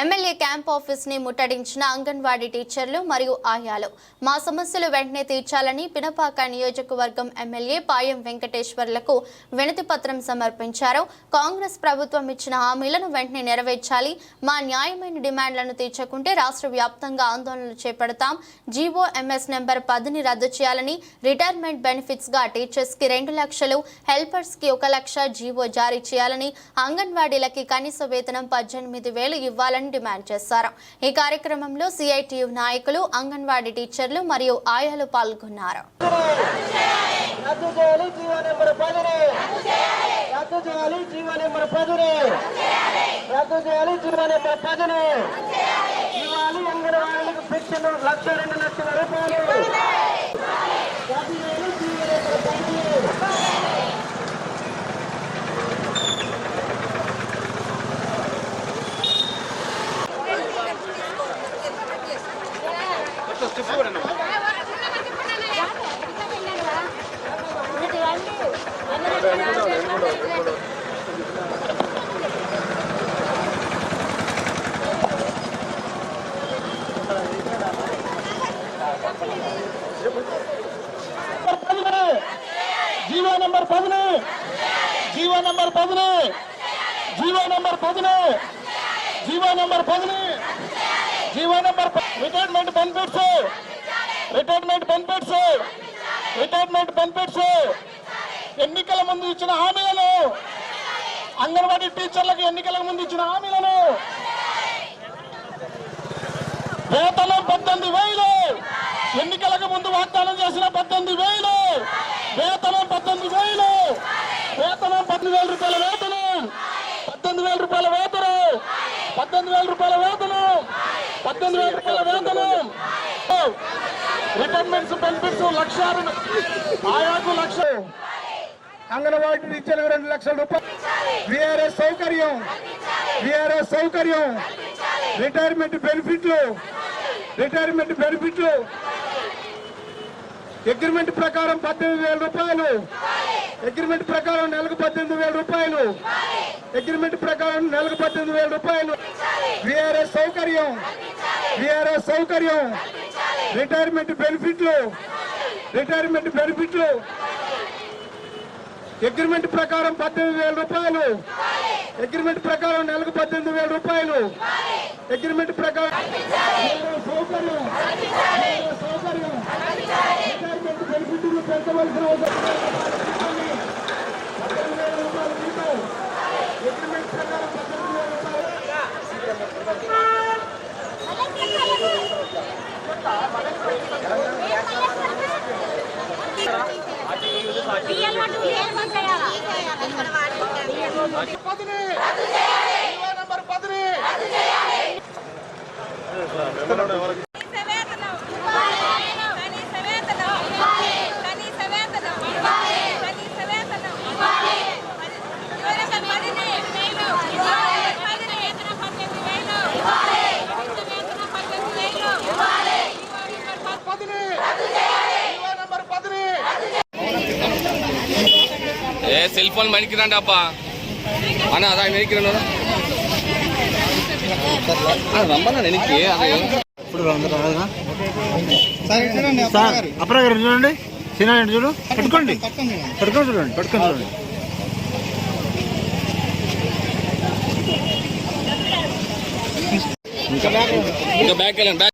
MLA camp ఆఫీస్ని ముట్టడించిన అంగన్వాడీ టీచర్లు మరియు ఆయాలు. మా సమస్యలు వెంటనే తీర్చాలని పినపాక నియోజకవర్గం ఎమ్మెల్యే పాయం వెంకటేశ్వర్లకు వినతి పత్రం సమర్పించారు. కాంగ్రెస్ ప్రభుత్వం ఇచ్చిన హామీలను వెంటనే నెరవేర్చాలి. మా న్యాయమైన డిమాండ్లను తీర్చకుంటే రాష్ట్ర వ్యాప్తంగా ఆందోళనలు చేపడతాం. జీవో ఎంఎస్ నెంబర్ పదిని రద్దు చేయాలని రిటైర్మెంట్ బెనిఫిట్స్గా టీచర్స్కి రెండు లక్షలు హెల్పర్స్కి ఒక లక్ష జీవో జారీ చేయాలని అంగన్వాడీలకి కనీస వేతనం పద్దెనిమిది వేలు ఇవ్వాలని డిమాండ్ చేశారు. ఈ కార్యక్రమంలో సిఐటియు నాయకులు అంగన్వాడీ టీచర్లు మరియు ఆయాలు పాల్గొన్నారు. ఇవ్వాలి అంగన్వాడీలకు పెన్షన్ లక్ష రెండు లక్షల రూపాయలు రద్దు చేయాలి జీవో నెంబర్ పదిని పదిని జీవో నెంబర్ పదిని జీవో నెంబర్ పదిని జీవో నెంబర్ పదిని GO number పదిని GO number retirement benefits retirement benefits. Retirement benefits. ఎన్నికల ముందు ఇచ్చిన హామీలను. అంగన్వాడీ టీచర్లకు ఎన్నికల ముందు ఇచ్చిన హామీలను. వేతనం పద్దెనిమిది వేలు. ఎన్నికలకు ముందు వాగ్దానం చేసిన పద్దెనిమిది వేలు. వేతనం పద్దెనిమిది వేలు. వేతనం పద్దెనిమిది వేల రూపాయల వేతనం. పద్దెనిమిది వేల రూపాయల వేతనం. పద్దెనిమిది వేల రూపాయల వేతనం. పద్దెనిమిది వేల రూపాయల. వేతనం రిటైర్మెంట్స్ బెనిఫిట్స్ లక్ష ఆయాకు లక్ష అంగన్వాడీ టీచర్లకు రెండు లక్షల రూపాయలు విఆర్ఎస్ సౌకర్యం విఆర్ఎస్ సౌకర్యం రిటైర్మెంట్ బెనిఫిట్లు రిటైర్మెంట్ బెనిఫిట్లు అగ్రిమెంట్ ప్రకారం పద్దెనిమిది వేల రూపాయలు అగ్రిమెంట్ ప్రకారం నెలకు పద్దెనిమిది వేల రూపాయలు అగ్రిమెంట్ ప్రకారం నెలకు పద్దెనిమిది వేల రూపాయలు విఆర్ఎస్ సౌకర్యం టీఆర్ఎస్ సౌకర్యం. రిటైర్మెంట్ బెనిఫిట్లు. రిటైర్మెంట్ బెనిఫిట్లు. అగ్రిమెంట్ ప్రకారం పద్దెనిమిది వేల రూపాయలు. అగ్రిమెంట్ ప్రకారం నెలకు పద్దెనిమిది వేల రూపాయలు. అగ్రిమెంట్ ప్రకారం సౌకర్యం. సౌకర్యం. రిటైర్మెంట్ బెనిఫిట్లు పెంచవలసిన అవసరం లేదు. పద్దెనిమిది వేల రూపాయలు జీతం. అగ్రిమెంట్ ప్రకారం పద్దెనిమిది వేల రూపాయలు పదిని జీవో నంబర్ పదిని పదిని జీవో నంబర్ పదిని ఏ సెల్ ఫోన్ మణికిరండి అబ్బా. అన్న అదా వెనక్కి రమ్మన్నా వెనక్కి అదే సార్ అప్రా గారు చూడండి. సినిమా చూడు. పెట్టుకోండి. పెట్టుకొని చూడండి పెట్టుకొని చూడండి. ఇంకా బ్యాక్ వెళ్ళండి బ్యాక్